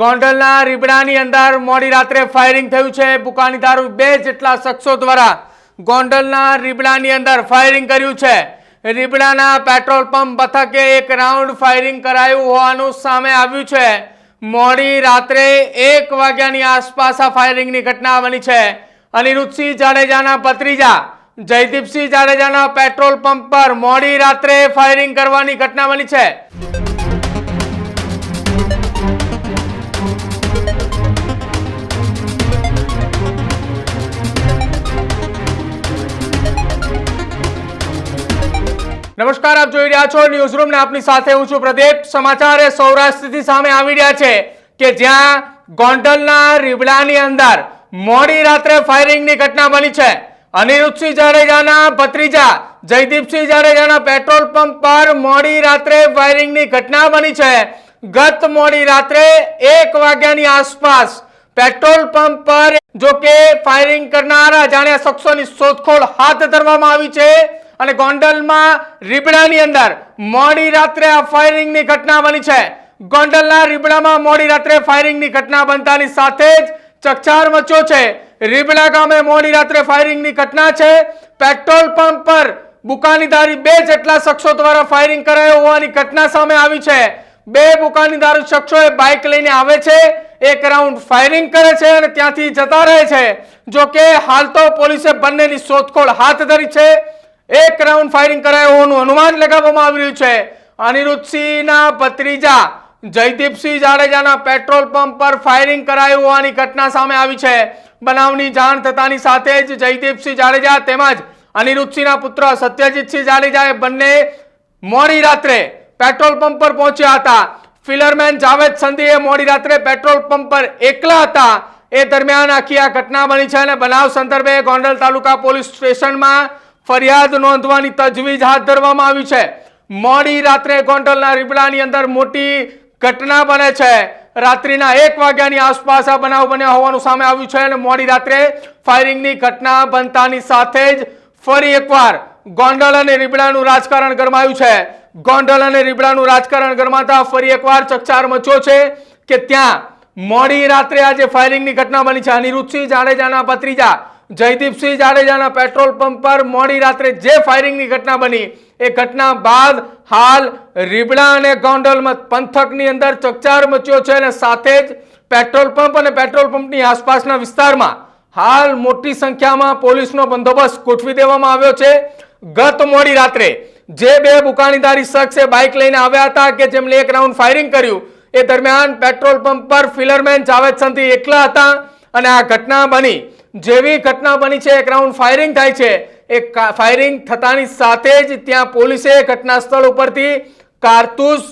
ગોંડલના રીબડાની અંદર મોડી રાત્રે ફાયરિંગ થયું છે. બુકાની દારૂ બે જેટલા શખ્સો દ્વારા ગોંડલના રીબડાની અંદર ફાયરિંગ કર્યું છે. રીબડાના પેટ્રોલ પંપ મથકે એક રાઉન્ડ ફાયરિંગ કરાયું હોવાનું સામે આવ્યું છે. મોડી રાત્રે એક વાગ્યાની આસપાસ આ ફાયરિંગની ઘટના બની છે. અનિરુદ્ધસિંહ જાડેજાના ભત્રીજા જયદીપસિંહ જાડેજાના પેટ્રોલ પંપ પર મોડી રાત્રે ફાયરિંગ કરવાની ઘટના બની છે. નમસ્કાર, આપ જોઈ રહ્યા છો ન્યૂઝ રૂમ ને આપની સાથે હું છું પ્રદીપ. સમાચાર એ સૌરાષ્ટ્રથી સામે આવી રહ્યા છે કે જ્યાં ગોંડલના રીબડાની અંદર મોડી રાત્રે ફાયરિંગની ઘટના બની છે. અનિરુદ્ધસિંહ જાડેજાના ભત્રીજા જયદીપસિંહ જાડેજાના પેટ્રોલ પંપ પર મોડી રાત્રે ફાયરિંગની ઘટના બની છે. ગત મોડી રાત્રે એક વાગ્યાની આસપાસ પેટ્રોલ પંપ પર, જો કે ફાયરિંગ કરનારા જાણ્યા શખ્સોની શોધખોળ હાથ ધરવામાં આવી છે. અને ગોંડલમાં રીબડાની અંદર મોડી રાત્રે આ ફાયરિંગની ઘટના બની છે. ગોંડલના રીબડામાં મોડી રાત્રે ફાયરિંગની ઘટના બનતાની સાથે જ ચકચાર મચ્યો છે. રીબડા ગામે મોડી રાત્રે ફાયરિંગની ઘટના છે. પેટ્રોલ પંપ પર બુકાનીદારી બે જેટલા શખ્સો દ્વારા ફાયરિંગ કરાયો હોવાની ઘટના સામે આવી છે. બે બુકાનીદાર શખ્સોએ બાઇક લઈને આવે છે. એક રાઉન્ડ ફાયરિંગ કરે છે અને ત્યાંથી જતા રહે છે. જો કે હાલ તો પોલીસે બંનેની શોધખોળ હાથ ધરી છે. એક રાઉન્ડ ફાયરિંગ કરાયું હોવાનું અનુમાન લગાવવામાં આવી રહ્યું છે. અનિરુદ્ધસિંહના ભત્રીજા જયદીપસિંહ જાડેજાના પેટ્રોલ પંપ પર ફાયરિંગ કરાયું હોવાની ઘટના સામે આવી છે. બનાવની જાણ થતાની સાથે જ જયદીપસિંહ જાડેજા તેમજ અનિરુદ્ધસિંહના પુત્ર સત્યજીતસિંહ જાડેજાએ બંને મોડી રાત્રે પેટ્રોલ પંપ પર પહોંચ્યા હતા. ફિલરમેન જાવેદ સંધીએ મોડી રાત્રે પેટ્રોલ પંપ પર એકલા હતા. એ દરમિયાન આખી આ ઘટના બની છે અને બનાવ સંદર્ભે ગોંડલ તાલુકા પોલીસ સ્ટેશનમાં ફરિયાદ નોંધવાની તજવીજ હાથ ધરવામાં આવી છે. મોડી રાત્રે ગોંડલના રીબડાની અંદર મોટી ઘટના બને છે. રાત્રિના એક વાગ્યાની આસપાસ આ બનાવ બન્યા હોવાનું સામે આવ્યું છે અને મોડી રાત્રે ફાયરિંગની ઘટના બનતાની સાથે જ ફરી એકવાર ગોંડલ અને રીબડાનું રાજકારણ ગરમાયું છે. ગોંડલ અને રીબડાનું રાજકારણ ગરમાતા ફરી એકવાર ચકચાર મચ્યો છે કે ત્યાં મોડી રાત્રે આજે ફાયરિંગની ઘટના બની છે. અનિરુદ્ધસિંહ જાડેજાના ભત્રીજા જયદીપસિંહ જાડેજાના પેટ્રોલ પંપ પર મોડી રાત્રે જે ફાયરિંગની ઘટના બની, એ ઘટના બાદ હાલ રીબડા અને ગોંડલમાં પંથકની અંદર ચકચાર મચ્યો છે અને સાથે જ પેટ્રોલ પંપ અને પેટ્રોલ પંપની આસપાસના વિસ્તારમાં હાલ મોટી સંખ્યામાં પોલીસનો બંદોબસ્ત ગોઠવી દેવામાં આવ્યો છે. ગત મોડી રાત્રે જે બે બુકાનીદારી શખ્સે બાઇક લઈને આવ્યા હતા કે જેમણે એક રાઉન્ડ ફાયરિંગ કર્યું, એ દરમિયાન પેટ્રોલ પંપ પર ફિલરમેન જાવેદ સંધી એકલા હતા અને આ ઘટના બની. જેવી ઘટના બની છે, એક રાઉન્ડ ફાયરિંગ થાય છે. એ ફાયરિંગ થતાની સાથે જ ત્યાં પોલીસે ઘટના સ્થળ ઉપરથી કારતૂસ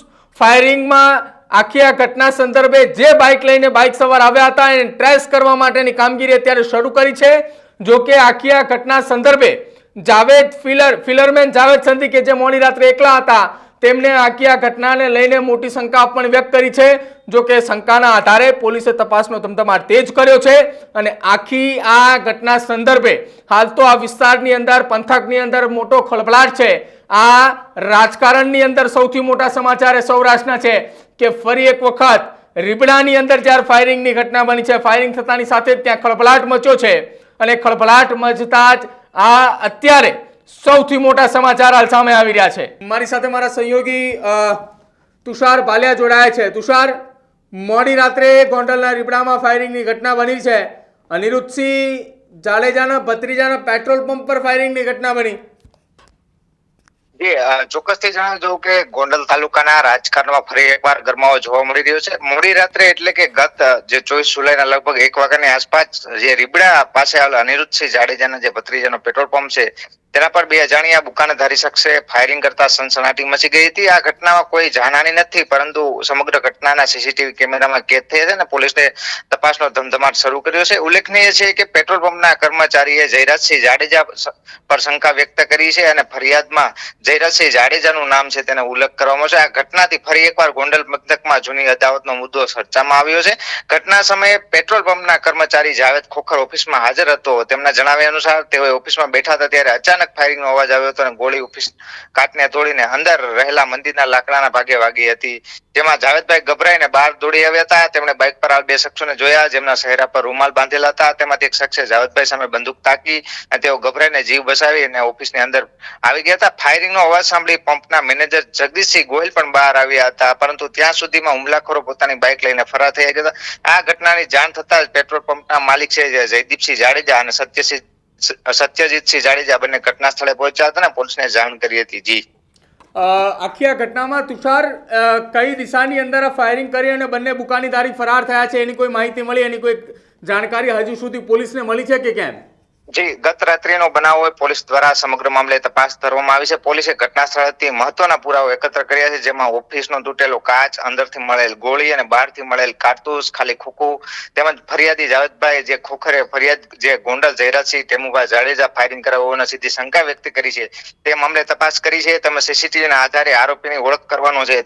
ફાયરિંગમાં આખી આ ઘટના સંદર્ભે જે બાઇક લઈને બાઇક સવાર આવ્યા હતા, એને ટ્રેસ કરવા માટેની કામગીરી અત્યારે શરૂ કરી છે. જો કે આખી આ ઘટના સંદર્ભે જાવેદ ફિલર ફિલરમેન જાવેદ સંધી કે જે મોડી રાત્રે એકલા હતા, તેમને આખી આ ઘટનાને લઈને મોટી શંકા પણ વ્યક્ત કરી છે. જો કે શંકાના આધારે પોલીસે તપાસનો ધમધમાટ તેજ કર્યો છે અને આખી આ ઘટના સંદર્ભે હાલ તો આ વિસ્તારની અંદર, પંથકની અંદર મોટો ખળભળાટ છે. આ રાજકારણની અંદર સૌથી મોટા સમાચાર એ સૌરાષ્ટ્રના છે કે ફરી એક વખત રીબડાની અંદર જ્યારે ફાયરિંગની ઘટના બની છે, ફાયરિંગ થતાની સાથે ત્યાં ખળભળાટ મચ્યો છે. અને ખળભળાટ મચતા જ આ અત્યારે સૌથી મોટા સમાચાર હાલ સામે આવી રહ્યા છે. મારી સાથે મારા સહયોગી તુષાર ભાલિયા જોડાયા છે. તુષાર મોડી રાત્રે ગોંડલના રીપડામાં ફાયરિંગની ઘટના બની છે. અનિરુદ્ધસિંહ જાડેજાના ભત્રીજાના પેટ્રોલ પંપ પર ફાયરિંગની ઘટના બની. ચોક્કસથી જણાવી દઉં કે ગોંડલ તાલુકાના રાજકારણમાં ફરી એકવાર ગરમાવો જોવા મળી રહ્યો છે. મોડી રાત્રે એટલે કે ગત, જે ચોવીસ જુલાઈના લગભગ એક વાગ્યાની આસપાસ જે રીબડા પાસે આવેલા અનિરુદ્ધસિંહ જાડેજાના જે ભત્રીજાનો પેટ્રોલ પંપ છે તેના પર બે અજાણ્યા બુકાનધારી શખ્સે ફાયરિંગ કરતા સનસનાટી મચી ગઈ હતી. આ ઘટનામાં કોઈ જાનહાની નથી, પરંતુ સમગ્ર ઘટનાના સીસીટીવી કેમેરામાં કેદ થઈ છે અને પોલીસને તપાસનો ધમધમાટ શરૂ કર્યો છે. ઉલ્લેખનીય છે કે પેટ્રોલ પંપના કર્મચારીએ જયરાજસિંહ જાડેજા પર શંકા વ્યક્ત કરી છે અને ફરિયાદમાં જયરાજસિંહ જાડેજાનું નામ છે તેને ઉલ્લેખ કરવામાં છે. આ ઘટનાથી ફરી એકવાર ગોંડલ મથકમાં જૂની અદાવતનો મુદ્દો ચર્ચામાં આવ્યો છે. ઘટના સમયે પેટ્રોલ પંપના કર્મચારી જાવેદ ખોખર ઓફિસમાં હાજર હતો. તેમના જણાવ્યા અનુસાર તેઓ ઓફિસમાં બેઠા હતા ત્યારે અચાનક અચાનક ફાયરિંગનો અવાજ આવ્યો હતો અને ગોળી ઓફિસ કાટને તોડીને અંદર રહેલા મંદિરના લાકડાના ભાગે વાગી હતી. જેમાં જાવેદભાઈ ગભરાઈને બહાર દોડી આવ્યા હતા. તેમણે બાઇક પર આ બે શખ્સોને જોયા. જેમના ચહેરા પર રૂમાલ બાંધેલા હતા. તેમાંથી એક શખ્સે જાવેદભાઈ સામે બંદૂક તાકી અને તેઓ ગભરાઈને જીવ બચાવી અને ઓફિસની અંદર આવી ગયા હતા. ફાયરિંગનો અવાજ સાંભળી પંપના મેનેજર જગદીશસિંહ ગોહિલ પણ બહાર આવ્યા હતા. પરંતુ ત્યાં સુધીમાં હુમલાખોરો પોતાની બાઇક લઈને ફરાર થઈ ગયા હતા. આ ઘટનાની જાણ થતા જ પેટ્રોલ પંપના માલિક છે જયદીપસિંહ જાડેજા અને સત્યસિંહ સત્યજીતસિંહ જાડેજા બંને ઘટના સ્થળે પહોંચ્યા હતા અને પોલીસને જાણ કરી હતી. જી. આખી આ ઘટનામાં તુષાર કઈ દિશાની અંદર ફાયરિંગ કરી અને બંને બુકાનીધારી ફરાર થયા છે, એની કોઈ માહિતી મળી, એની કોઈ જાણકારી હજુ સુધી પોલીસને મળી છે કે કેમ? જી ગત રાત્રિનો બનાવ પોલીસ દ્વારા સમગ્ર મામલે તપાસ કરવામાં આવી છે. પોલીસે ઘટના સ્થળેથી મહત્વના પુરાવો એકત્ર કર્યા છે, જેમાં ઓફિસનો તૂટેલો કાચ, અંદરથી મળેલ ગોળી અને બહારથી મળેલ કારતૂસ, ખાલી ખોખું તેમજ ફરિયાદી જાવેદભાઈ જે ખોખરે ફરિયાદ, જે ગોંડલ જયરાજસિંહ ટેમુભાઈ જાડેજા ફાયરિંગ કર્યા હોવાના સીધી શંકા વ્યક્ત કરી છે. તે મામલે તપાસ કરી છે. તમે સીસીટીવીના આધારે આરોપીની ઓળખ કરવાનો છે.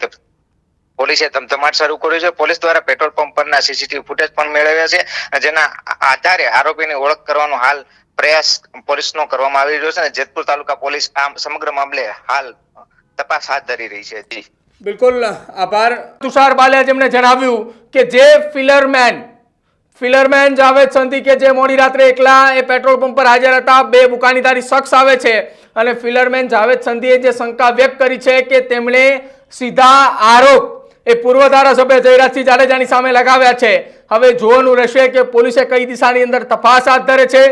પોલીસે ધમધમાટ શરૂ કર્યું છે. પોલીસ દ્વારા પેટ્રોલ પંપ પરના સીસીટીવી ફૂટેજ પણ મેળવ્યા છે. જેના આધારે આરોપીની ઓળખ કરવાનો હાલ પ્રયાસ પોલીસનો કરવામાં આવી રહ્યો છે અને જેતપુર તાલુકા પોલીસ આ સમગ્ર મામલે હાલ તપાસ હાથ ધરી રહી છે. જી. બિલકુલ આભાર. તુષાર બાલિયા જેમણે જણાવ્યું કે જે ફિલરમેન ફિલરમેન જાવેદ સંધી કે જે મોડી રાત્રે એકલા એ પેટ્રોલ પંપ પર હાજર હતા બે બુકાનીદારી શખ્સ આવે છે અને ફિલરમેન જાવેદ સંધીએ જે શંકા વ્યક્ત કરી છે કે તેમણે સીધા આરોપ એ પૂર્વ ધારાસભ્ય જયરાજસિંહ જાડેજાની સામે લગાવ્યા છે. હવે જોવાનું રહેશે કે પોલીસે કઈ દિશાની અંદર તપાસ હાથ ધરે છે.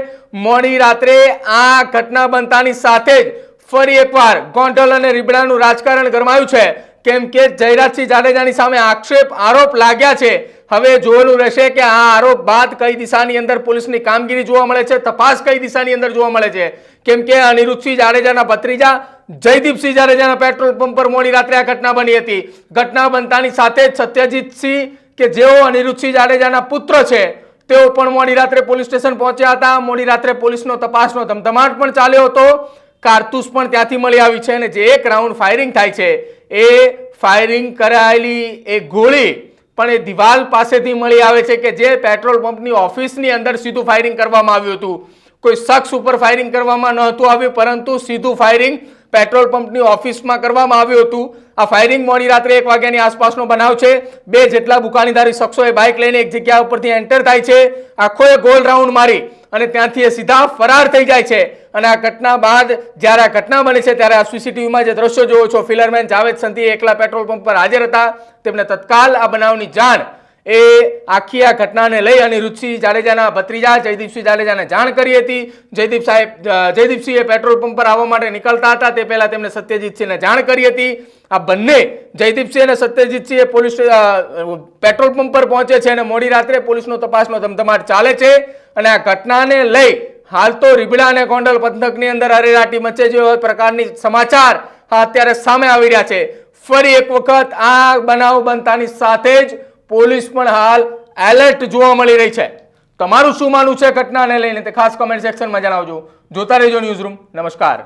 મોડી રાત્રે આ ઘટના બનતાની સાથે જ ફરી એકવાર ગોંડલ અને રીબડાનું રાજકારણ ગરમાયું છે. કેમ કે જયરાજસિંહ જાડેજાની સામે આક્ષેપ, આરોપ લાગ્યા છે. હવે જોવાનું રહેશે કે આ આરોપ બાદ કઈ દિશાની અંદર પોલીસની કામગીરી જોવા મળે છે, તપાસ કઈ દિશાની અંદર જોવા મળે છે. કેમ કે અનિરુદ્ધસિંહ જાડેજાના ભત્રીજા, જયદીપસિંહ જાડેજાના પેટ્રોલ પંપ પર મોડી રાત્રે આ ઘટના બની હતી. ઘટના બનતાની સાથે જ સત્યજીતસિંહ કે જેઓ અનિરુદ્ધસિંહ જાડેજાના પુત્ર છે, તેઓ પણ મોડી રાત્રે પોલીસ સ્ટેશન પહોંચ્યા હતા. મોડી રાત્રે પોલીસનો તપાસનો ધમધમાટ પણ ચાલ્યો હતો. કારતૂસ પણ ત્યાંથી મળી આવી છે અને જે એક રાઉન્ડ ફાયરિંગ થાય છે, એ ફાયરિંગ કરાયેલી એ ગોળી પણ એ દિવાલ પાસેથી મળી આવે છે કે જે પેટ્રોલ પંપની ઓફિસની અંદર સીધું ફાયરિંગ કરવામાં આવ્યું હતું. કોઈ શખ્સ ઉપર ફાયરિંગ કરવામાં નહોતું આવ્યું, પરંતુ સીધું ફાયરિંગ પેટ્રોલ પંપની ઓફિસમાં કરવામાં આવ્યું હતું. આ ફાયરિંગ મોડી રાત્રે એક વાગ્યાની આસપાસનો બનાવ છે. બે જેટલા બુકાનીધારી શખ્સોએ બાઇક લઈને એક જગ્યા ઉપરથી એન્ટર થાય છે. આખો એ ગોલ રાઉન્ડ મારી અને ત્યાંથી એ સીધા ફરાર થઈ જાય છે. અને આ ઘટના બાદ જ્યારે આ ઘટના બને છે ત્યારે આ સીસીટીવીમાં જે દ્રશ્યો જોવો છો, ફિલરમેન જાવેદ સંધી એકલા પેટ્રોલ પંપ પર હાજર હતા. તેમને તત્કાલ આ બનાવની જાણ એ આખી આ ઘટનાને લઈ અને રુચિ જાડેજાના ભત્રીજા જયદીપસિંહ જાડેજાને જાણ કરી હતી. જયદીપ સાહેબ જયદીપસિંહે પેટ્રોલ પંપ પર આવવા માટે નીકળતા હતા. તે પહેલાં તેમણે સત્યજીતસિંહને જાણ કરી હતી. આ બંને જયદીપસિંહ અને સત્યજીતસિંહ પોલીસ પેટ્રોલ પંપ પર પહોંચે છે અને મોડી રાત્રે પોલીસનો તપાસનો ધમધમાટ ચાલે છે. અને આ ઘટનાને લઈ હાલ તો રીબડા અને ગોંડલ પંથકની અંદર અરેરાટી મચે જેવા પ્રકારની સમાચાર અત્યારે સામે આવી રહ્યા છે. ફરી એક વખત આ બનાવ બનતાની સાથે જ પોલીસ પણ હાલ એલર્ટ જોવા મળી રહી છે. તમારું શું માનવું છે ઘટનાને લઈને તે ખાસ કમેન્ટ સેક્શનમાં જણાવજો. જોતા રહેજો ન્યૂઝ રૂમ નમસ્કાર.